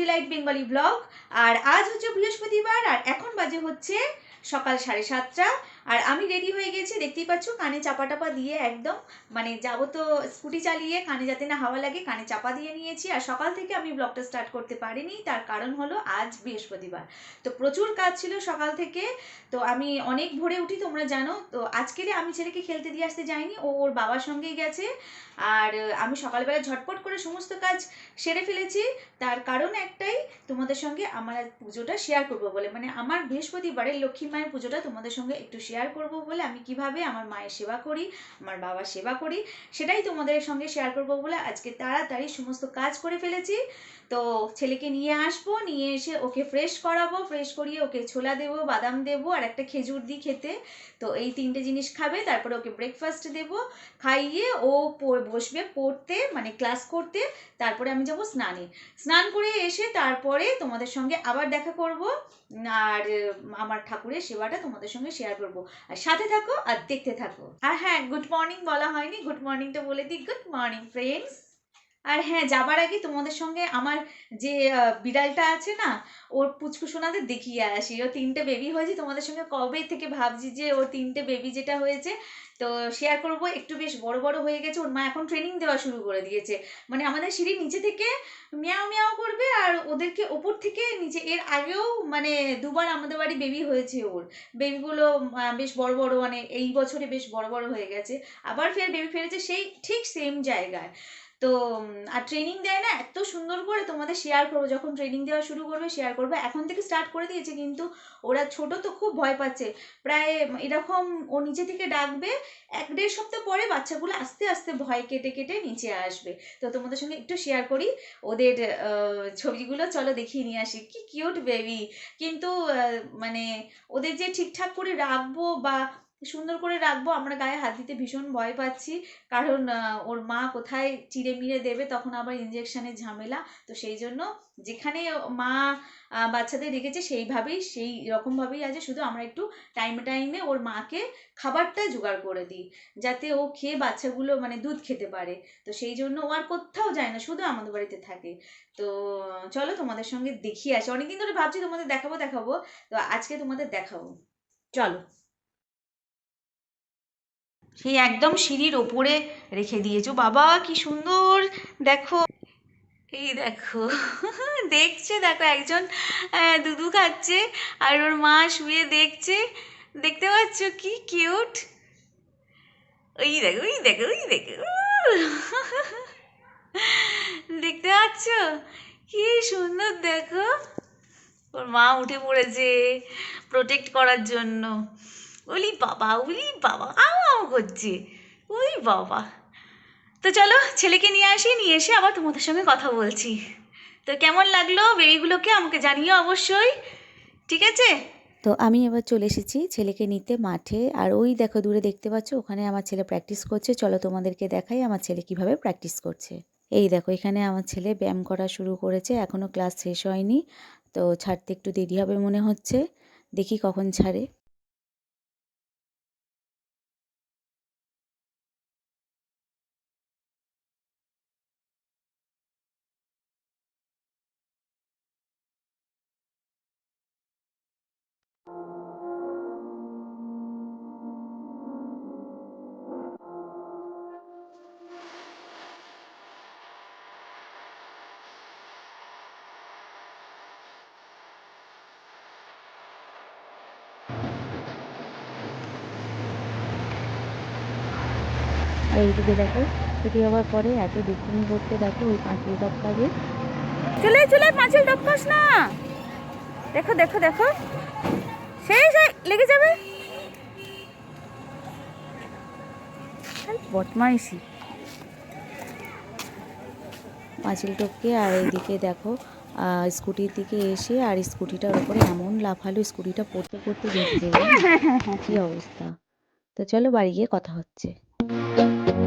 Deloitte Bengali blog. আর আজ হচ্ছে বৃহস্পতিবার, আর এখন বাজে হচ্ছে সকাল সাড়ে সাতটা। আর আমি রেডি হয়ে গেছি, দেখতেই পাচ্ছ কানে চাপা টাপা দিয়ে একদম মানে যাব তো স্কুটি চালিয়ে কানে যাতে না হাওয়া লাগে, কানে চাপা দিয়ে নিয়েছি। আর সকাল থেকে আমি ব্লগটা স্টার্ট করতে পারিনি, তার কারণ হলো আজ বৃহস্পতিবার। তো প্রচুর কাজ ছিল সকাল থেকে, তো আমি অনেক ভোরে উঠি, তোমরা জানো। তো আজকেরে আমি ছেলেকে খেলতে দিয়ে আসতে যাইনি, ও ওর বাবার সঙ্গেই গেছে। আর আমি সকালবেলা ঝটপট করে সমস্ত কাজ সেরে ফেলেছি। তার কারণ একটাই, তোমাদের সঙ্গে আমার পুজোটা শেয়ার করব বলে। মানে আমার বৃহস্পতিবারের লক্ষ্মী মায়ের পুজোটা তোমাদের সঙ্গে একটু শেয়ার করব বলে আমি কীভাবে আমার মায়ের সেবা করি, আমার বাবার সেবা করি, সেটাই তোমাদের সঙ্গে শেয়ার করব বলে আজকে তাড়াতাড়ি সমস্ত কাজ করে ফেলেছি। তো ছেলেকে নিয়ে আসব, নিয়ে এসে ওকে ফ্রেশ করাবো ফ্রেশ করিয়ে ওকে ছোলা দেবো, বাদাম দেবো আর একটা খেজুর দিই খেতে। তো এই তিনটে জিনিস খাবে, তারপরে ওকে ব্রেকফাস্ট দেবো, খাইয়ে ও বসবে, পড়তে মানে ক্লাস করতে, তারপরে আমি যাব স্নানে। স্নান করে এসে তারপরে তোমাদের সঙ্গে আবার দেখা করব, আর আমার ঠাকুরের সেবাটা তোমাদের সঙ্গে শেয়ার করব। আর সাথে থাকো আর দেখতে থাকো। আর হ্যাঁ গুড মর্নিং বলা হয়নি গুড মর্নিংটা বলে দিই গুড মর্নিং ফ্রেন্ডস আর হ্যাঁ যাবার আগে তোমাদের সঙ্গে আমার যে বিড়ালটা আছে না, ওর পুচকু সোনাদের দেখিয়ে আসি। ও তিনটে বেবি হয়েছে, তোমাদের সঙ্গে কবে থেকে ভাবছি যে, ওর তিনটে বেবি যেটা হয়েছে, তো শেয়ার করব। একটু বেশ বড় বড় হয়ে গেছে, ওর মা এখন ট্রেনিং দেওয়া শুরু করে দিয়েছে। মানে আমাদের সিঁড়ির নিচে থেকে মিয়াও মিয়াও করবে, আর ওদেরকে ওপর থেকে নিচে, এর আগেও মানে দুবার আমাদের বাড়ি বেবি হয়েছে ওর। বেবিগুলো বেশ বড় বড় মানে এই বছরে বেশ বড় বড় হয়ে গেছে। আবার ফের বেবি ফেলেছে সেই ঠিক সেম জায়গায়। তো আর ট্রেনিং দেয় না? এত সুন্দর করে তোমাদের শেয়ার করব। যখন ট্রেনিং দেওয়া শুরু করবে শেয়ার করবে। এখন থেকে স্টার্ট করে দিয়েছে কিন্তু ওরা ছোট তো খুব ভয় পাচ্ছে। প্রায় এরকম ও নিচে থেকে ডাকবে, এক দেড় সপ্তাহ পরে বাচ্চাগুলো আস্তে আস্তে ভয় কেটে কেটে নিচে আসবে। তো তোমাদের সঙ্গে একটু শেয়ার করি। ওদের ছবিগুলো চলো দেখিয়ে নিয়ে আসি। কি কিউট বেবি কিন্তু মানে ওদের যে ঠিকঠাক করে রাখব বা সুন্দর করে রাখব। আমরা গায়ে হাত দিতে ভীষণ ভয় পাচ্ছি। কারণ ওর মা কোথায় চিড়ে মিড়ে দেবে তখন আবার ইঞ্জেকশনের ঝামেলা। তো সেই জন্য যেখানে মা বাচ্চাদের রেখেছে সেইভাবেই, সেই রকমভাবেই আছে। শুধু আমরা একটু টাইমে টাইমে ওর মাকে খাবারটা জোগাড় করে দিই। যাতে ও খেয়ে বাচ্চাগুলো মানে দুধ খেতে পারে। তো সেই জন্য ও আর কোথাও যায় না, শুধু আমাদের বাড়িতে থাকে। তো চলো তোমাদের সঙ্গে দেখিয়ে আসি। অনেকদিন ধরে ভাবছি তোমাদের দেখাবো দেখাবো। তো আজকে তোমাদের দেখাবো। চলো। সেই একদম সিঁড়ির ওপরে রেখে দিয়েছ। বাবা, কি সুন্দর! দেখো। এই দেখো। দেখছে, দেখো, একজন দুধু খাচ্ছে আর ওর মা শুয়ে দেখছে। দেখতে পাচ্ছ কি কিউট? ওই দেখো ওই দেখো ওই দেখো। দেখতে পাচ্ছ? কি সুন্দর, দেখো। ওর মা উঠে পড়েছে প্রোটেক্ট করার জন্য। ওলি বাবা ওলি বাবা, আও আও করছে। ওই বাবা। তো চলো ছেলেকে নিয়ে আসি, নিয়ে এসে আবার তোমাদের সঙ্গে কথা বলছি। তো কেমন লাগল বেবিগুলোকে? আমাকে জানিও অবশ্যই। ঠিক আছে? তো আমি এবার চলে এসেছি ছেলেকে নিতে মাঠে। আর ওই দেখো, দূরে দেখতে পাচ্ছ, ওখানে আমার ছেলে প্র্যাকটিস করছে। চলো তোমাদেরকে দেখাই আমার ছেলে কীভাবে প্র্যাকটিস করছে। এই দেখো, এখানে আমার ছেলে ব্যায়াম করা শুরু করেছে। এখনও ক্লাস শেষ হয়নি। তো ছাড়তে একটু দেরি হবে মনে হচ্ছে। দেখি কখন ছাড়ে। এইদিকে দেখো ছুটি হওয়ার পরে এত দুষ্টুমি করতে দেখো ওই পাঁচিল টপকাবে চলে চলে পাঁচিল টপকাস না। দেখো দেখো দেখো। সেই সেই লেগে যাবে। বদমাইশি। পাঁচিল টপকে আর এইদিকে দেখো স্কুটির দিকে এসে আর স্কুটিটার উপরে এমন লাফালো স্কুটিটা পড়তে পড়তে যাবে কি অবস্থা। তো চলো বাড়ি গিয়ে কথা হচ্ছে। Thank you.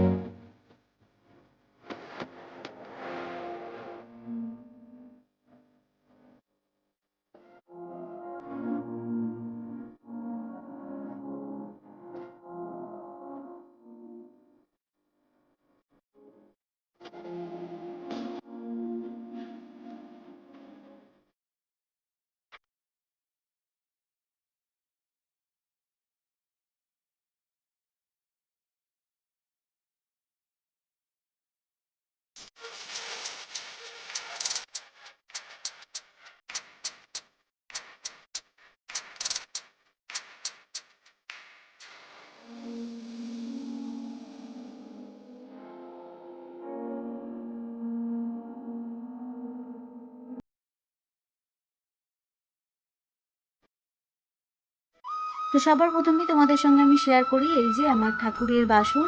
তো সবার প্রথমেই তোমাদের সঙ্গে আমি শেয়ার করি এই যে আমার ঠাকুরের বাসন।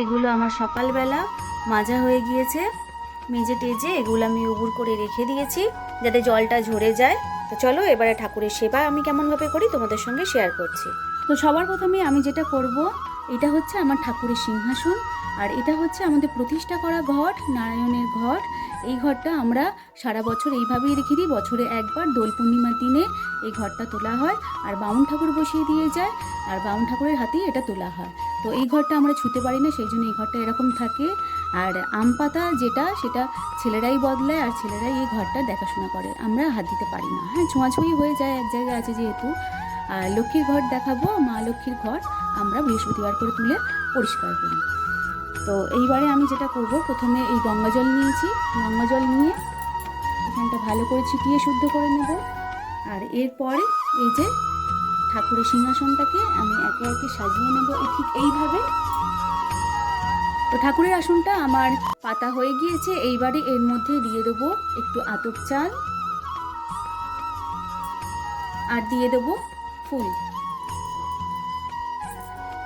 এগুলো আমার সকালবেলা মাজা হয়ে গিয়েছে। মেজে টেজে এগুলো আমি উবুর করে রেখে দিয়েছি যাতে জলটা ঝরে যায়। তো চলো এবারে ঠাকুরের সেবা আমি কেমনভাবে করি তোমাদের সঙ্গে শেয়ার করছি। তো সবার প্রথমে আমি যেটা করব, এটা হচ্ছে আমার ঠাকুরের সিংহাসন। আর এটা হচ্ছে আমাদের প্রতিষ্ঠা করা ঘট, নারায়ণের ঘট। এই ঘরটা আমরা সারা বছর এইভাবেই রেখে দিই। বছরে একবার দোল পূর্ণিমার দিনে এই ঘরটা তোলা হয় আর বামুন ঠাকুর বসিয়ে দিয়ে যায় আর বামুন ঠাকুরের হাতেই এটা তোলা হয়। তো এই ঘরটা আমরা ছুতে পারি না, সেই জন্য এই ঘরটা এরকম থাকে। আর আম পাতা যেটা, সেটা ছেলেরাই বদলায় আর ছেলেরাই এই ঘরটা দেখাশোনা করে। আমরা হাত দিতে পারি না। হ্যাঁ ছোঁয়াছুঁই হয়ে যায় এক জায়গায় আছে যেহেতু। আর লক্ষ্মীর ঘর দেখাবো, মা লক্ষ্মীর ঘর আমরা বৃহস্পতিবার করে তুলে পরিষ্কার করি। তো এইবারে আমি যেটা করব, প্রথমে এই গঙ্গা জল নিয়েছি। গঙ্গা জল নিয়ে এখানটা ভালো করে ছিটিয়ে শুদ্ধ করে নেব। আর এরপরে এই যে ঠাকুরের সিংহাসনটাকে আমি একে একে সাজিয়ে নেব ঠিক এইভাবে। তো ঠাকুরের আসনটা আমার পাতা হয়ে গিয়েছে, এইবারে এর মধ্যে দিয়ে দেবো একটু আতপ চাল। আর দিয়ে দেবো ফুল।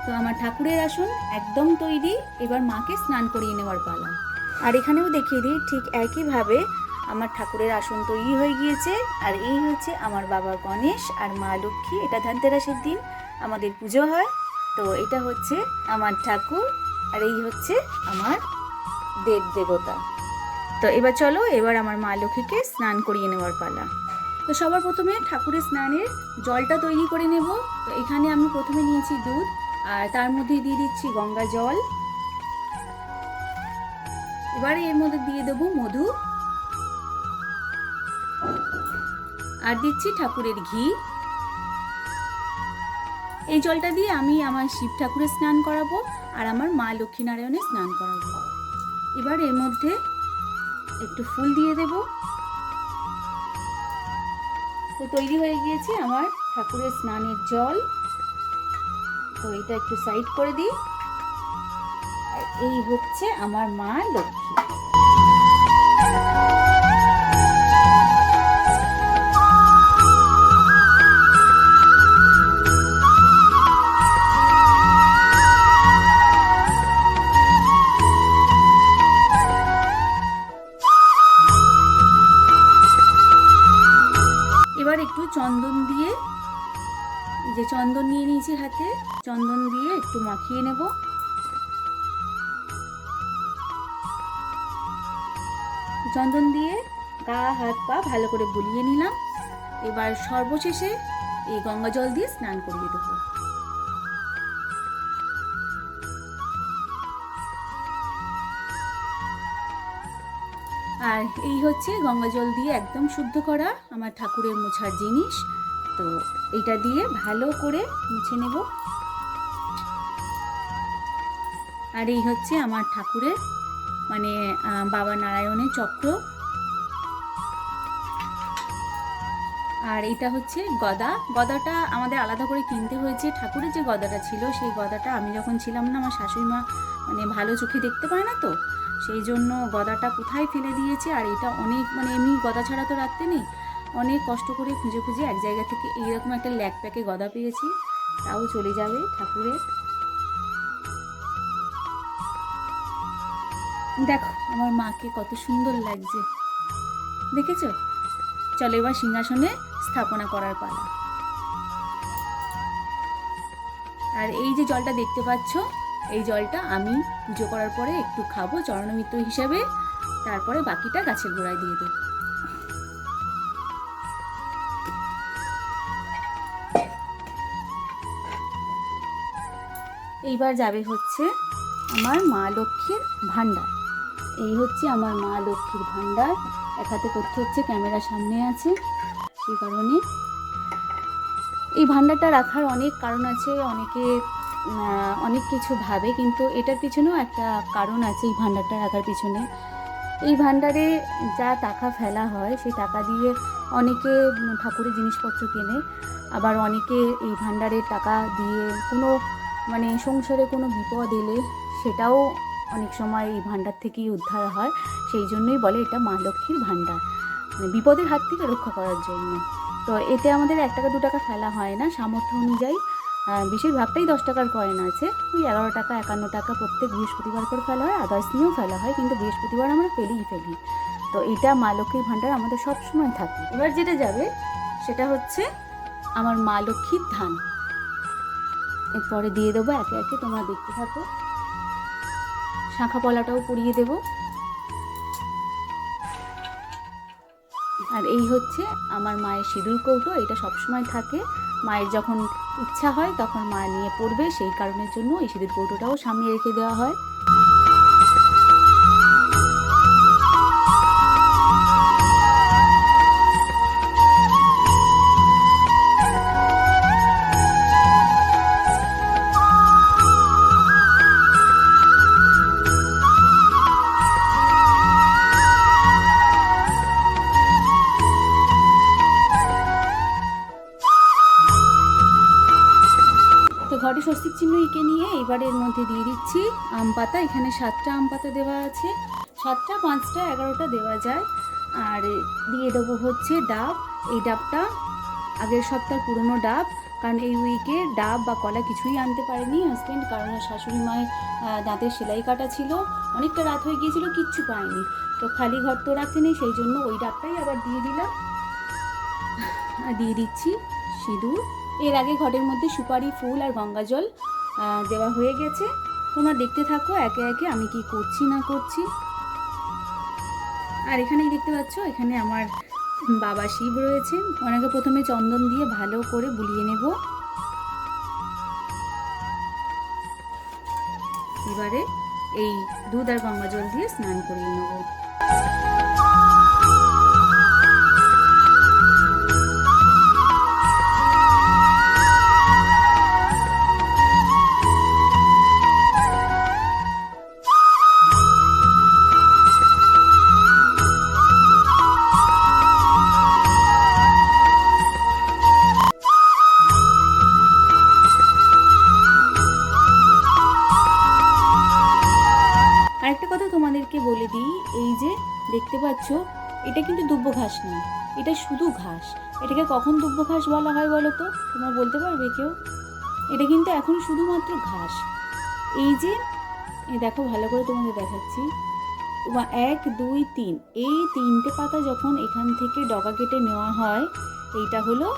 তো আমার ঠাকুরের আসন একদম তৈরি, এবার মাকে স্নান করিয়ে নেওয়ার পালা। আর এখানেও দেখিয়ে দিই, ঠিক একইভাবে আমার ঠাকুরের আসন তৈরি হয়ে গিয়েছে। আর এই হচ্ছে আমার বাবা গণেশ আর মা লক্ষ্মী, এটা ধনতেরাসের দিন, আমাদের পুজো হয়। তো এটা হচ্ছে আমার ঠাকুর, আর এই হচ্ছে আমার দেব দেবতা। তো এবার চলো, এবার আমার মা লক্ষ্মীকে স্নান করিয়ে নেওয়ার পালা। তো সবার প্রথমে ঠাকুরের স্নানের জলটা তৈরি করে নেব। তো এখানে আমি প্রথমে নিয়েছি দুধ আর তার মধ্যে দিয়ে দিচ্ছি গঙ্গা জল। এবারে এর মধ্যে দিয়ে দেবো মধু। আর দিচ্ছি ঠাকুরের ঘি। এই জলটা দিয়ে আমি আমার শিব ঠাকুরের স্নান করাবো আর আমার মা লক্ষ্মীনারায়ণের স্নান করাবো। এবার এর মধ্যে একটু ফুল দিয়ে দেব। তো তৈরি হয়ে গিয়েছে আমার ঠাকুরের স্নানের জল। তো এটা একটু সাইড করে দিই। আর এই হচ্ছে আমার মা লক্ষ্মী। এবার একটু চন্দন দিয়ে যে চন্দন নিয়ে নিয়েছি হাতে, চন্দন দিয়ে একটু মাখিয়ে নেব। চন্দন দিয়ে গা, হাত, পা ভালো করে বুলিয়ে নিলাম। এবার সর্বশেষে এই গঙ্গা জল দিয়ে স্নান করিয়ে দেবো। আর এই হচ্ছে গঙ্গা জল দিয়ে একদম শুদ্ধ করা আমার ঠাকুরের মোছার জিনিস। তো এটা দিয়ে ভালো করে মুছে নেব। আর এই হচ্ছে আমার ঠাকুরের মানে বাবা নারায়ণের চক্র। আর এটা হচ্ছে গদা। গদাটা আমাদের আলাদা করে কিনতে হয়েছে। ঠাকুরের যে গদাটা ছিল, সেই গদাটা আমি যখন ছিলাম না, আমার শাশুড়ি মা মানে ভালো চোখে দেখতে পায় না তো, সেই জন্য গদাটা কোথায় ফেলে দিয়েছে? আর এটা অনেক মানে এমনি গদা ছাড়া তো রাখতে নেই। অনেক কষ্ট করে খুঁজে খুঁজে এক জায়গা থেকে এইরকম একটা ল্যাক প্যাকে গদা পেয়েছি, তাও চলে যাবে ঠাকুরের। দেখো, আমার মাকে কত সুন্দর লাগছে। দেখেছ? চলো এবার সিংহাসনে স্থাপনা করার পালা। আর এই যে জলটা দেখতে পাচ্ছ, এই জলটা আমি পুজো করার পরে একটু খাব, চরণমিত্র হিসাবে। তারপরে বাকিটা গাছের গোড়ায় দিয়ে দেবো। এইবার যাবে হচ্ছে আমার মা লক্ষ্মীর ভাণ্ডার। এই হচ্ছে আমার মা লক্ষ্মীর ভাণ্ডার। এক হাতে করতে হচ্ছে, ক্যামেরা সামনে আছে। সেই কারণে এই ভাণ্ডারটা রাখার অনেক কারণ আছে, অনেকে অনেক কিছু ভাবে, কিন্তু এটার পিছনেও একটা কারণ আছে এই ভাণ্ডারটা রাখার পিছনে। এই ভাণ্ডারে যা টাকা ফেলা হয়, সেই টাকা দিয়ে অনেকে ঠাকুরের জিনিসপত্র কেনে, আবার অনেকে এই ভাণ্ডারের টাকা দিয়ে কোনো মানে সংসারে কোনো বিপদ এলে সেটাও অনেক সময় এই ভাণ্ডার থেকেই উদ্ধার হয়। সেই জন্যই বলে এটা মা লক্ষ্মীর ভাণ্ডার। মানে বিপদের হাত থেকে রক্ষা করার জন্য। তো এতে আমাদের এক টাকা, দু টাকা ফেলা হয় না। সামর্থ্য অনুযায়ী বেশিরভাগটাই দশ টাকার কয়েন আছে। ওই এগারো টাকা, একান্ন টাকা প্রত্যেক বৃহস্পতিবার করে ফেলা হয়। আদার্স নিয়েও ফেলা হয়, কিন্তু বৃহস্পতিবার আমরা ফেলিই ফেলি। তো এটা মা লক্ষ্মীর ভাণ্ডার আমাদের সবসময় থাকে। এবার যেটা যাবে, সেটা হচ্ছে আমার মা লক্ষ্মীর ধান। এরপরে দিয়ে দেবো একে একে তোমরা দেখতে থাকো। শাঁখা পলাটাও পুড়িয়ে দেব। আর এই হচ্ছে আমার মায়ের সিঁদুর কৌটো, এটা সবসময় থাকে। মায়ের যখন ইচ্ছা হয় তখন মা নিয়ে পড়বে, সেই কারণের জন্য এই সিঁদুর কৌটোটাও সামনে রেখে দেওয়া হয়। আম পাতা, এখানে সাতটা আম পাতা দেওয়া আছে। সাতটা, পাঁচটা, এগারোটা দেওয়া যায়। আর দিয়ে দেবো হচ্ছে ডাব। এই ডাবটা আগের সপ্তাহ পুরনো ডাব, কারণ এই উইকে ডাব বা কলা কিছুই আনতে পারেনি হাজব্যান্ড কারণ শাশুড়ি মায়ের দাঁতের সেলাই কাটা ছিল। অনেকটা রাত হয়ে গিয়েছিল, কিচ্ছু পায়নি তো খালি ঘর তো রাখতে নেই, সেই জন্য ওই ডাবটাই আবার দিয়ে দিলাম। দিয়ে দিচ্ছি সিঁদুর। এর আগে ঘরের মধ্যে সুপারি ফুল আর গঙ্গা জল দেওয়া হয়ে গেছে। তোমরা দেখতে থাকো, একে একে আমি কি করছি না করছি। আর এখানেই দেখতে পাচ্ছ, এখানে আমার বাবা শিব রয়েছে। ওনাকে প্রথমে চন্দন দিয়ে ভালো করে বুলিয়ে নেব। এবারে এই দুধ আর গঙ্গা জল দিয়ে স্নান করিয়ে নেব। এটা শুধু ঘাস। এটাকে কখন দুব্ব ঘাস বলা হয় বলো তো? তোমরা বলতে পারবে কেউ? এটা কিন্তু এখন শুধুমাত্র ঘাস। এই যে দেখো ভালো করে তোমাদের দেখাচ্ছি। এক, দুই, তিন। এই তিনটে পাতা যখন এখান থেকে ডগা কেটে নেওয়া হয়, এইটা হলো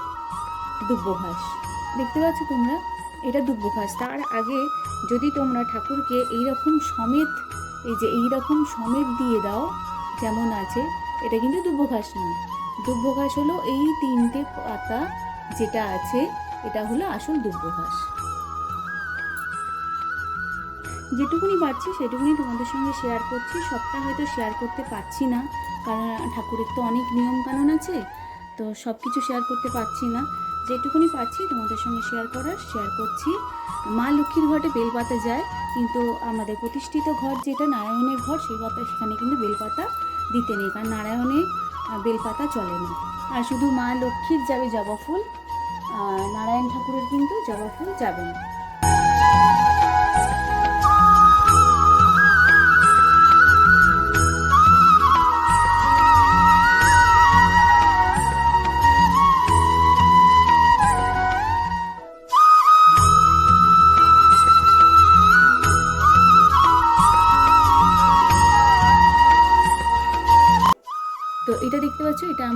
দুব্ব ঘাস। দেখতে পাচ্ছ তোমরা? এটা দুব্ব ঘাস। তার আগে যদি তোমরা ঠাকুরকে এইরকম সমেত, এই যে এই রকম সমেত দিয়ে দাও, যেমন আছে, এটা কিন্তু দুব্ব ঘাস নয়। ঘাস হলো এই তিনটে পাতা যেটা আছে এটা হলো আসল ঘাস যেটুকুনি পারছি সেটুকুনি তোমাদের সঙ্গে শেয়ার করছি। সবটা হয়তো শেয়ার করতে পারছি না কারণ ঠাকুরের তো অনেক নিয়ম কানুন আছে তো সব কিছু শেয়ার করতে পারছি না। যেটুকুনি পারছি তোমাদের সঙ্গে শেয়ার করার শেয়ার করছি। মা লক্ষ্মীর ঘটে বেলপাতা যায় কিন্তু আমাদের প্রতিষ্ঠিত ঘর যেটা নারায়ণের ঘর সেই পাতা সেখানে কিন্তু বেলপাতা দিতে নেই কারণ নারায়ণে আহ, বেলপাতা চলে না। আর শুধু মা লক্ষ্মীর যাবে জবা ফুল নারায়ণ ঠাকুরের কিন্তু জবা ফুল যাবে না।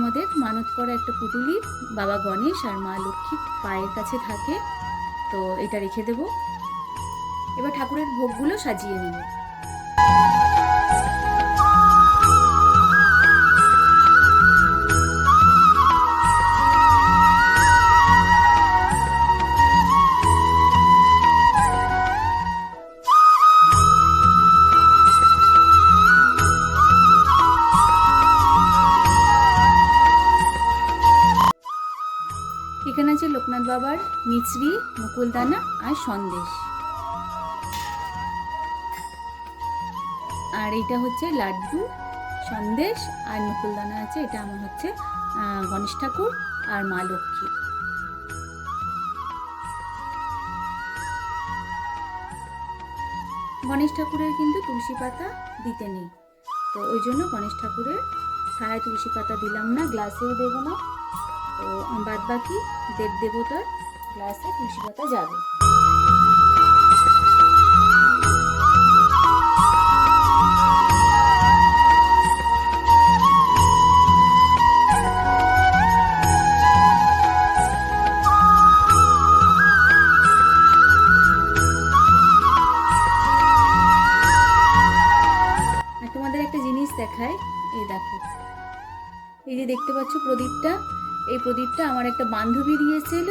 আমাদের মানত করা একটা পুতুলি, বাবা গণেশ আর মা লক্ষ্মী পায়ের কাছে থাকে। তো এটা রেখে দেব। এবার ঠাকুরের ভোগগুলো সাজিয়ে নেব। বাবার মিছরি, মুকুলদানা আর সন্দেশ। আর এটা হচ্ছে লাড্ডু, সন্দেশ আর মুকুলদানা আছে। এটা আমার হচ্ছে গণেশ ঠাকুর আর মা লক্ষ্মী। গণেশ ঠাকুরের কিন্তু তুলসী পাতা দিতে নেই। তো ওই জন্য গণেশ ঠাকুরের থালায় তুলসী পাতা দিলাম না, গ্লাসেও দেবো না। তো বাদ বাকি দেব দেবতার গ্লাসে তুলসী পাতা যাবে দেখায় এই দেখো। এই যে দেখতে পাচ্ছ প্রদীপটা এই প্রদীপটা আমার একটা বান্ধবী দিয়েছিল,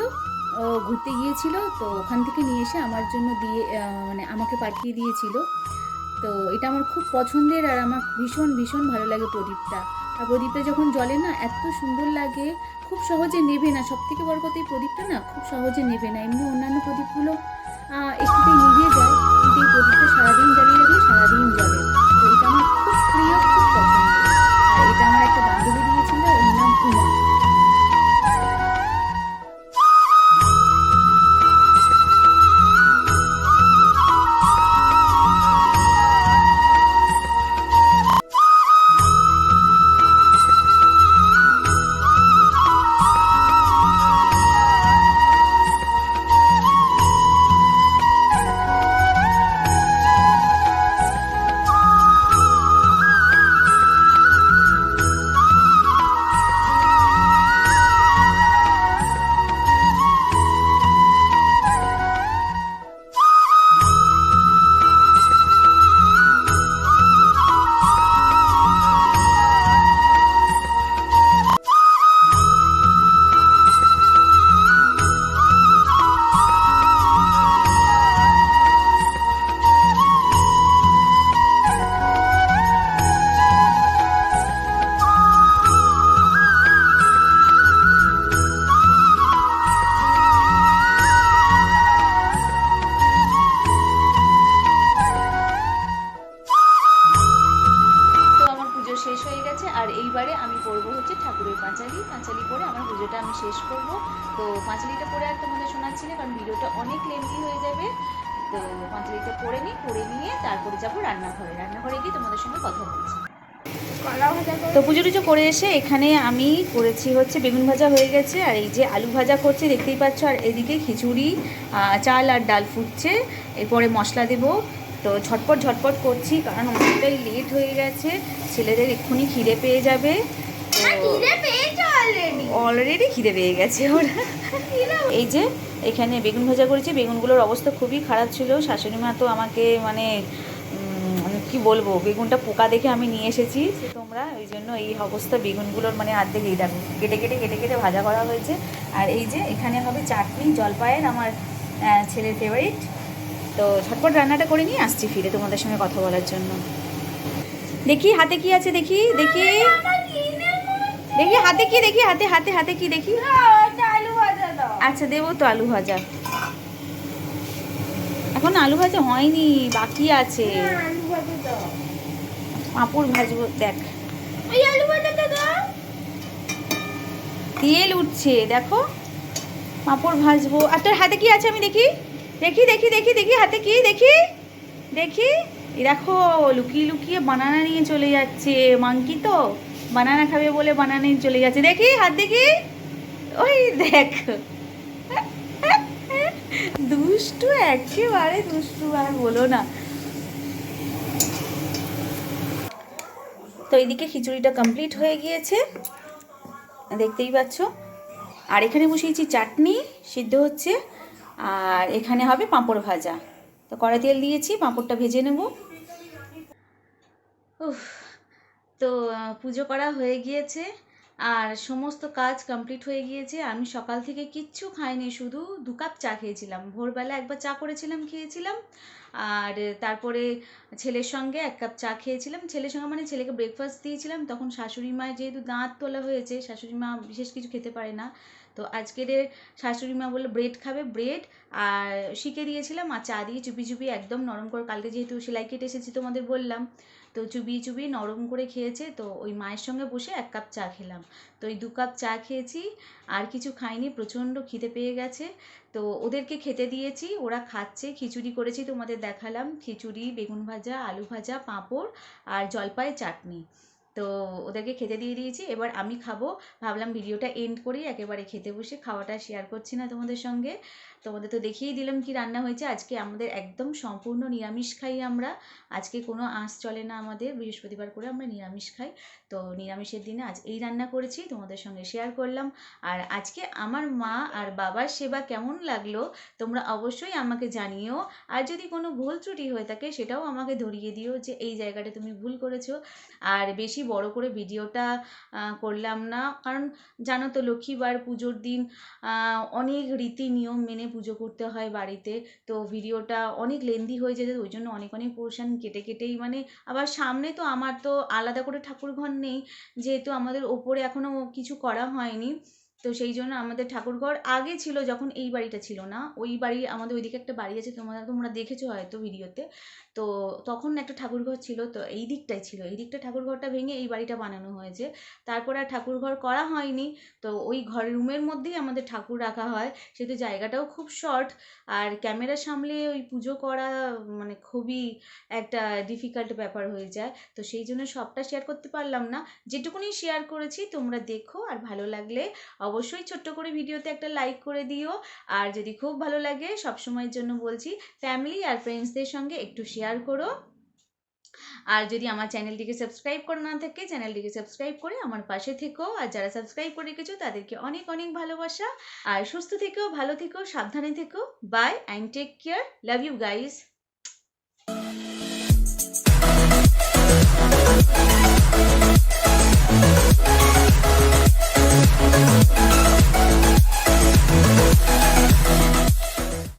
ও ঘুরতে গিয়েছিল, তো ওখান থেকে নিয়ে এসে আমার জন্য দিয়ে মানে আমাকে পাঠিয়ে দিয়েছিল। তো এটা আমার খুব পছন্দের আর আমার ভীষণ ভীষণ ভালো লাগে প্রদীপটা। আর প্রদীপটা যখন জ্বলে না, এত সুন্দর লাগে, খুব সহজে নেবে না। সব থেকে বড় কথা এই প্রদীপটা না, খুব সহজে নেবে না। এমনি অন্যান্য প্রদীপগুলো একটুতেই নিভে যায়, কিন্তু এই প্রদীপটা সারাদিন জ্বালিয়ে রাখলে সারাদিন জ্বলে। তো এটা আমার খুব প্রিয় তো পুজো টুজো করে এসে এখানে আমি করেছি হচ্ছে বেগুন ভাজা হয়ে গেছে আর এই যে আলু ভাজা করছে দেখতেই পাচ্ছ আর এদিকে খিচুড়ি চাল আর ডাল ফুটছে এরপরে মশলা দেব। তো ঝটপট ঝটপট করছি কারণ অনেকটাই লেট হয়ে গেছে ছেলেদের এক্ষুনি খিদে পেয়ে যাবে। অলরেডি খিদে পেয়ে গেছে ওরা। এই যে এখানে বেগুন ভাজা করেছি বেগুনগুলোর অবস্থা খুবই খারাপ ছিল শাশুড়ি মা তো আমাকে মানে মানে কি বলব? বেগুনটা পোকা দেখে আমি নিয়ে এসেছি। তোমরা ওই জন্য এই অবস্থা বেগুনগুলোর মানে অর্ধেক এই দেখো, কেটে কেটে কেটে কেটে ভাজা করা হয়েছে। আর এই যে এখানে হবে চাটনি, জলপাইয়ের আমার ছেলের ফেভারিট তো ঝটপট রান্নাটা করে নিয়ে আসছি ফিরে তোমাদের সঙ্গে কথা বলার জন্য। দেখি হাতে কি আছে, দেখি দেখি। দেখি হাতে কি, দেখি হাতে হাতে হাতে কি দেখি। আচ্ছা দেবো তো আলু ভাজা। এখন আলু ভাজা হয়নি, বাকি আছে। পাঁপড় ভাজবো দেখ। তেল উঠছে দেখো। পাঁপড় ভাজবো। আর তোর হাতে কি আছে আমি দেখি? দেখি দেখি দেখি দেখি হাতে কি? দেখি দেখি। দেখো লুকিয়ে লুকিয়ে বানানা নিয়ে চলে যাচ্ছে। মাংকি তো বানানা খাবে বলে বানানা নিয়ে চলে যাচ্ছে। দেখি হাত দেখি। ওই দেখ। দুষ্টু একেবারে দুষ্টু আর বলো না। তো এইদিকে খিচুড়িটা কমপ্লিট হয়ে গিয়েছে। দেখতেই পাচ্ছ। আর এখানে বসিয়েছি চাটনি, সিদ্ধ হচ্ছে। আর এখানে হবে পাঁপড় ভাজা। তো কড়াই তেল দিয়েছি, পাঁপড়টা ভেজে নেব। তো পুজো করা হয়ে গিয়েছে। আর সমস্ত কাজ কমপ্লিট হয়ে গিয়েছে। আমি সকাল থেকে কিচ্ছু খাইনি, শুধু দু কাপ চা খেয়েছিলাম। ভোরবেলা একবার চা করেছিলাম, খেয়েছিলাম। আর তারপরে ছেলের সঙ্গে এক কাপ চা খেয়েছিলাম। ছেলের সঙ্গে মানে ছেলেকে ব্রেকফাস্ট দিয়েছিলাম। তখন শাশুড়ি মায়ের যেহেতু দাঁত তোলা হয়েছে, শাশুড়ি মা বিশেষ কিছু খেতে পারে না। তো আজকের শাশুড়ি মা বলল ব্রেড খাবে ব্রেড আর শিখে দিয়েছিলাম আর চা দিয়ে চুপি চুপি একদম নরম করে, কালকে যেহেতু সেলাই কেটে এসেছি তোমাদের বললাম। তো চুবিয়ে চুবিয়ে নরম করে খেয়েছে, তো ওই মায়ের সঙ্গে বসে এক কাপ চা খেলাম। তো ওই দু কাপ চা খেয়েছি, আর কিছু খাইনি, প্রচণ্ড খিদে পেয়ে গেছে। তো ওদেরকে খেতে দিয়েছি, ওরা খাচ্ছে, খিচুড়ি করেছি তোমাদের দেখালাম, খিচুড়ি, বেগুন ভাজা, আলু ভাজা, পাঁপড় আর জলপাই চাটনি। তো ওদেরকে খেতে দিয়ে দিয়েছি, এবার আমি খাব। ভাবলাম ভিডিওটা এন্ড করেই একেবারে খেতে বসে খাওয়াটা শেয়ার করছি না তোমাদের সঙ্গে। তোমাদের তো দেখিয়েই দিলাম কি রান্না হয়েছে। আজকে আমাদের একদম সম্পূর্ণ নিরামিষ খাই আমরা। আজকে কোনো আঁশ চলে না আমাদের, বৃহস্পতিবার করে আমরা নিরামিষ খাই। তো নিরামিষের দিনে আজ এই রান্না করেছি, তোমাদের সঙ্গে শেয়ার করলাম। আর আজকে আমার মা আর বাবার সেবা কেমন লাগল, তোমরা অবশ্যই আমাকে জানিও। আর যদি কোনো ভুল ত্রুটি হয়ে থাকে, সেটাও আমাকে ধরিয়ে দিও যে এই জায়গাটা তুমি ভুল করেছ। আর বেশি বড় করে ভিডিওটা করলাম না। কারণ জানো তো লক্ষ্মীবার, পুজোর দিন অনেক রীতি নিয়ম মেনে পুজো করতে হয় বাড়িতে। তো ভিডিওটা অনেক লেন্দি হয়ে যেত, ওই জন্য অনেক অনেক পোর্শন কেটে কেটেই মানে আবার সামনে তো আমার তো আলাদা করে ঠাকুর ঘর নেই, যেহেতু আমাদের ওপরে এখনও কিছু করা হয়নি। তো সেই জন্য আমাদের ঠাকুরঘর আগে ছিল যখন এই বাড়িটা ছিল না। ওই বাড়ি আমাদের ওইদিকে একটা বাড়ি আছে, তোমরা তোমরা দেখেছ হয়তো ভিডিওতে। তো তখন একটা ঠাকুরঘর ছিল, তো এই দিকটাই ছিল। এই দিকটা ঠাকুরঘরটা ভেঙে এই বাড়িটা বানানো হয়েছে। তারপর আর ঠাকুরঘর করা হয়নি, তো ওই ঘর রুমের মধ্যেই আমাদের ঠাকুর রাখা হয়। সেহেতু জায়গাটাও খুব শর্ট। আর ক্যামেরা সামলে ওই পুজো করা মানে খুবই একটা ডিফিকাল্ট ব্যাপার হয়ে যায়। তো সেই জন্য সবটা শেয়ার করতে পারলাম না। যেটুকুনি শেয়ার করেছি তোমরা দেখো, আর ভালো লাগলে অবশ্যই ছোট্ট করে ভিডিওতে একটা লাইক করে দিও। আর যদি খুব ভালো লাগে সব সময়ের জন্য বলছি ফ্যামিলি আর ফ্রেন্ডসদের সঙ্গে একটু শেয়ার করো। আর যদি আমার চ্যানেলটিকে সাবস্ক্রাইব করে না থাকে চ্যানেলটিকে সাবস্ক্রাইব করে আমার পাশে থেকো। আর যারা সাবস্ক্রাইব করে রেখেছো, তাদেরকে অনেক অনেক ভালোবাসা। আর সুস্থ থেকেও ভালো থেকো, সাবধানে থেকো। Bye and take care love you guys We'll be.